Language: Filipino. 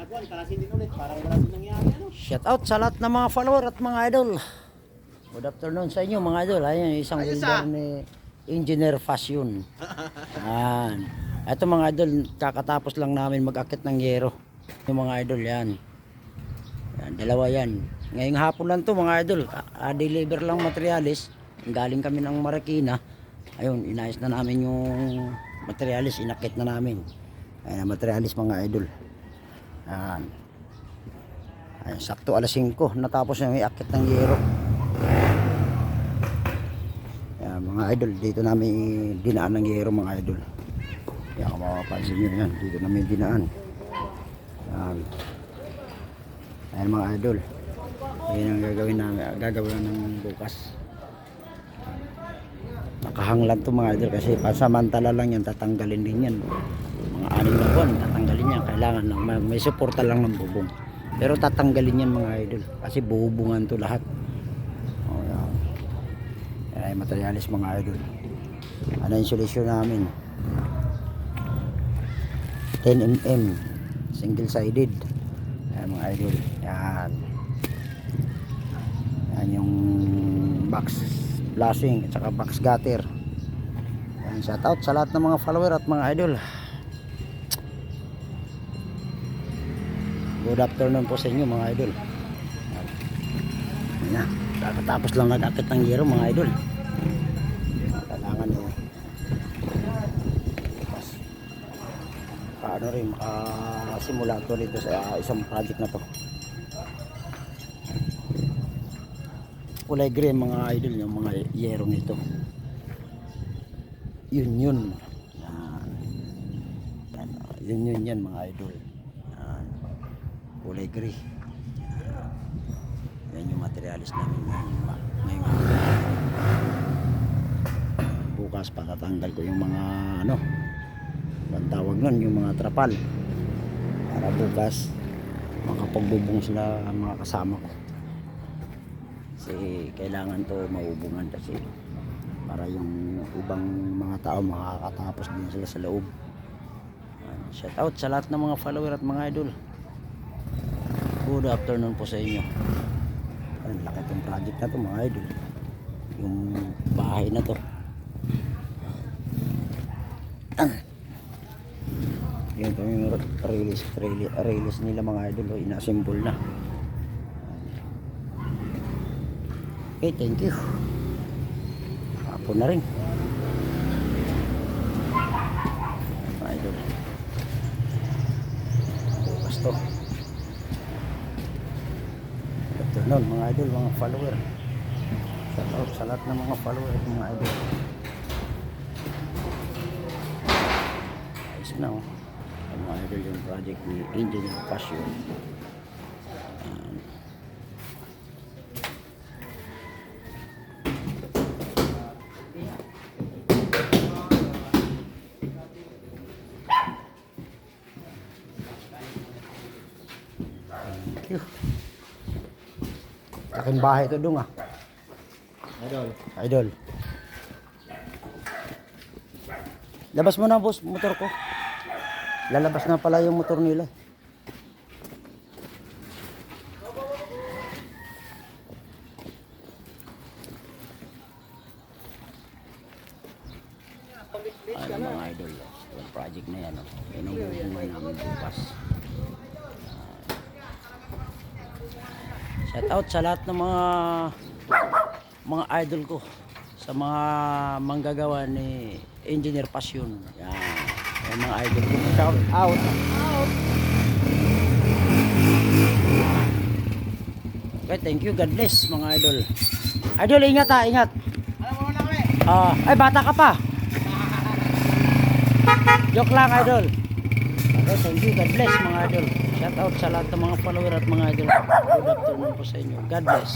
Nakuha, kalasin din ulit. Parang wala din nangyari. Ano? Shout out sa lahat ng mga follower at mga idol. Good afternoon sa inyo mga idol. Ayan, isang Ayos, builder ah. ni Engineer Fashion. Yan. Ito mga idol, kakatapos lang namin mag-akit ng yero. Yung mga idol yan. Yan, dalawa yan. Ngayong hapon lang to mga idol. Ah, deliver lang materialis. Galing kami ng Marikina. Ayun, inayos na namin yung materialis. Inakit na namin. Ayan, materialis mga idol. Yan. Ay, sakto alas 5 natapos na may akit ng yero. Yan, mga idol, dito namin dinaan ng yero mga idol. Yan, kung mapapansin nyo yan, dito namin dinaan. Yan. Ayan mga idol. Yan ang gagawin namin, gagawin ng bukas. Nakahang lang to mga idol kasi pasamantala lang yan, tatanggalin din yan. Mga anim na buwan, tatanggalin yan. Kailangan lang, may, may suporta lang ng bubong. Pero tatanggalin yan mga idol kasi buhubungan to lahat. O, yan. Yan ay materialis mga idol. Ano yung solusyon namin? 10 mm single sided. Yan mga idol. Yan. Yan yung box flashing at saka box gutter. Yan, shout out sa lahat ng mga follower at mga idol. Good afternoon po sa inyo mga idol. Na. Kakatapos lang nag-akit ng yero mga idol. Kailangan eh. Mas, paano rin makasimula to dito sa isang project na to. Kulay green mga idol yung mga yero nito. Yun yun. Yan. Yan, Yun yun yan mga idol. Kulay gray. Yan yung materialis namin ngayon. ngayong hapon. Bukas patatanggal ko yung mga ano, ang tawag nun, yung mga trapal. Para bukas makapagbubong sila ang mga kasama ko. Kasi kailangan to maubungan kasi para yung ibang mga tao makakatapos din sila sa loob. Shout out sa lahat ng mga follower at mga idol. Good afternoon po sa inyo. Ang laki tong project na to mga idol. Yung bahay na to. Ah. Yan po yung release, release, release nila mga idol. Oh, na. Okay, thank you. Hapon na rin. Mga idol. Bukas to. Afternoon mga idol, mga follower. Shout out sa lahat ng mga follower at mga idol. Ayos na oh. Ang mga idol yung project ni Engineer Passion. Ayan. Thank you. Aking bahay ito dong ah. Idol. Idol. Labas mo na boss, motor ko. Lalabas na pala yung motor nila. Ano mga idol, yung project na yan, oh. ang bubuhay namin bukas. Shout out sa lahat ng mga mga idol ko sa mga manggagawa ni Engineer Passion. Yan. Yan mga idol ko. Shout out. Okay, thank you. God bless mga idol. Idol, ingat ha, ingat. Alam mo na kami. Ah, ay bata ka pa. Joke lang, idol. Okay, thank you. God bless mga idol. Shout out sa lahat ng mga follower at mga idol. Good afternoon po sa inyo. God bless.